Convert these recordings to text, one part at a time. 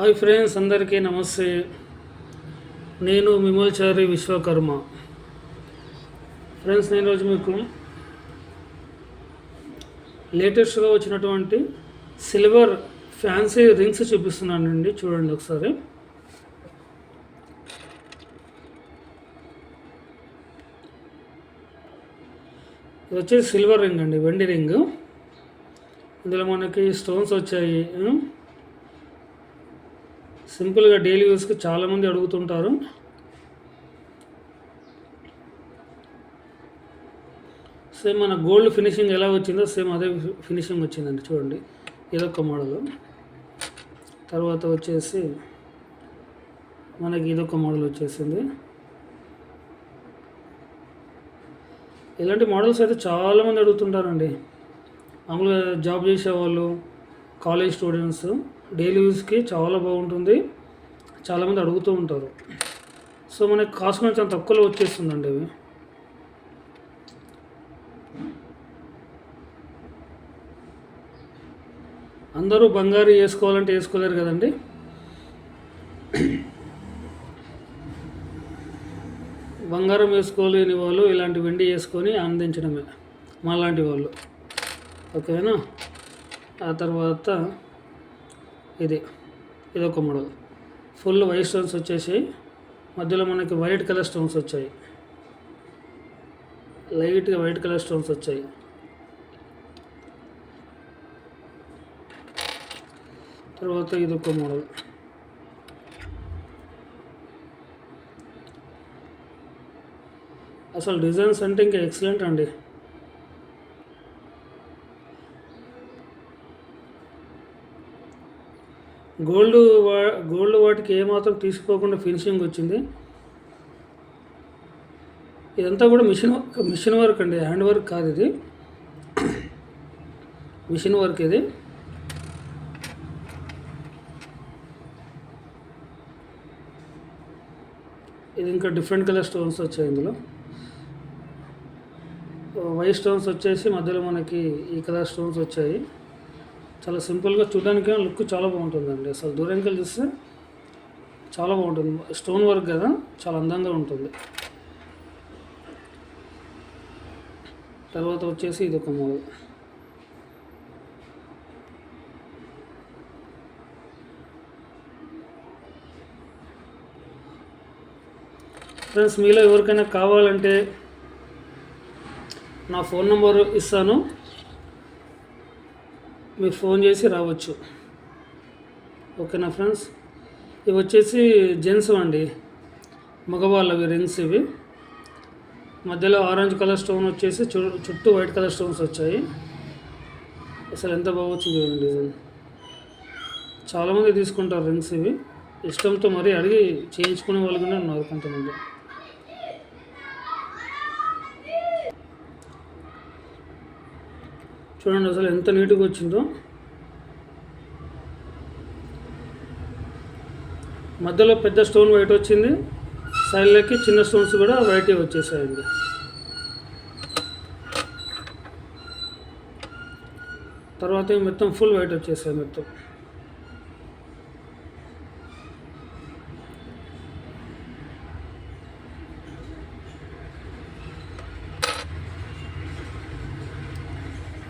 Hi friends అందరికీ నమస్తే. నేను మిమల్చారి విశ్వకర్మ. ఫ్రెండ్స్ నేను రోజు మీకు లేటెస్ట్గా వచ్చినటువంటి సిల్వర్ ఫ్యాన్సీ రింగ్స్ చూపిస్తున్నానండి. చూడండి ఒకసారి. ఇది వచ్చేసి సిల్వర్ రింగ్ అండి వెండి రింగ్. ఇందులో మనకి స్టోన్స్ వచ్చాయి. సింపుల్గా డైలీ యూస్కి చాలామంది అడుగుతుంటారు. సేమ్ మన గోల్డ్ ఫినిషింగ్ ఎలా వచ్చిందో సేమ్ అదే ఫినిషింగ్ వచ్చిందండి చూడండి. ఇదొక మోడల్. తర్వాత వచ్చేసి మనకి ఇదొక మోడల్ వచ్చేసింది. ఇలాంటి మోడల్స్ అయితే చాలామంది అడుగుతుంటారండి. మామూలుగా జాబ్ చేసేవాళ్ళు కాలేజ్ స్టూడెంట్స్ డైలీ యూస్కి చాలా బాగుంటుంది. చాలామంది అడుగుతూ ఉంటారు. సో మనకి కాస్ట్ కొంచెం తక్కువలో వచ్చేస్తుందండి అవి అందరూ బంగారు వేసుకోవాలంటే వేసుకోలేరు కదండి. బంగారం వేసుకోలేని వాళ్ళు ఇలాంటి వెండి వేసుకొని ఆనందించడమే మాలాంటి వాళ్ళు. ఓకేనా? ఆ తర్వాత ఇది ఇది ఒక మోడల్. ఫుల్ వైట్ స్టోన్స్ వచ్చేసి మధ్యలో మనకి వైట్ కలర్ స్టోన్స్ వచ్చాయి. లైట్గా వైట్ కలర్ స్టోన్స్ వచ్చాయి. తర్వాత ఇది ఒక మోడల్. అసలు డిజైన్స్ అంటే ఇంకా ఎక్సలెంట్ అండి. గోల్డ్ వా గోల్డ్ వాటికి ఏమాత్రం తీసుకోకుండా ఫినిషింగ్ వచ్చింది. ఇదంతా కూడా మిషన్ మిషన్ వర్క్ అండి హ్యాండ్ వర్క్ కాదు ఇది. మిషన్ వర్క్ ఇది. ఇది ఇంకా డిఫరెంట్ కలర్ స్టోన్స్ వచ్చాయి ఇందులో. వైట్ స్టోన్స్ వచ్చేసి మధ్యలో మనకి ఈ కలర్ స్టోన్స్ వచ్చాయి. చాలా సింపుల్గా చూడడానికి లుక్ చాలా బాగుంటుందండి. అసలు దూరంకెళ్ళి చూస్తే చాలా బాగుంటుంది. స్టోన్ వర్క్ కదా చాలా అందంగా ఉంటుంది. తర్వాత వచ్చేసి ఇది ఒక మోడల్. ఫ్రెండ్స్ మీలో ఎవరికైనా కావాలంటే నా ఫోన్ నెంబర్ ఇస్తాను. మీరు ఫోన్ చేసి రావచ్చు. ఓకేనా ఫ్రెండ్స్? ఇవి వచ్చేసి జెంట్స్ అండి. మగవాళ్ళవి రింగ్స్ ఇవి. మధ్యలో ఆరెంజ్ కలర్ స్టోన్ వచ్చేసి చుట్టూ వైట్ కలర్ స్టోన్స్ వచ్చాయి. అసలు ఎంత బాగా చూడండి డిజైన్ చాలామంది తీసుకుంటారు రింగ్స్ ఇవి. ఇష్టంతో మరీ అడిగి చేయించుకునే వాళ్ళు కూడా ఉన్నారు కొంతమంది. చూడండి అసలు ఎంత నీట్గా వచ్చిందో. మధ్యలో పెద్ద స్టోన్ వైట్ వచ్చింది. సైడ్లకి చిన్న స్టోన్స్ కూడా వైట్ వచ్చేసాయండి. తర్వాత మొత్తం ఫుల్ వైట్ వచ్చేసాయి మొత్తం.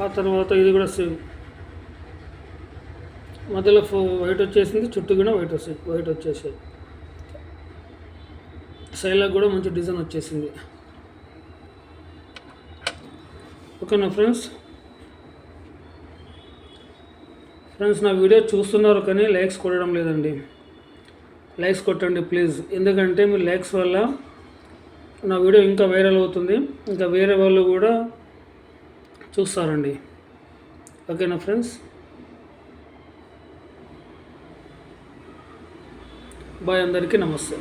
ఆ తర్వాత ఇది కూడా సేమ్. మధ్యలో వైట్ వచ్చేసింది చుట్టూ కూడా వైట్ వస్తాయి వైట్ వచ్చేసాయి సైడ్లో కూడా మంచి డిజైన్ వచ్చేసింది. ఓకేనా ఫ్రెండ్స్? ఫ్రెండ్స్ నా వీడియో చూస్తున్నారు కానీ లైక్స్ కొట్టడం లేదండి. లైక్స్ కొట్టండి ప్లీజ్. ఎందుకంటే మీ లైక్స్ వల్ల నా వీడియో ఇంకా వైరల్ అవుతుంది. ఇంకా వేరే వాళ్ళు కూడా చూస్తారండి. ఓకేనా ఫ్రెండ్స్? బాయ్ అందరికీ నమస్తే.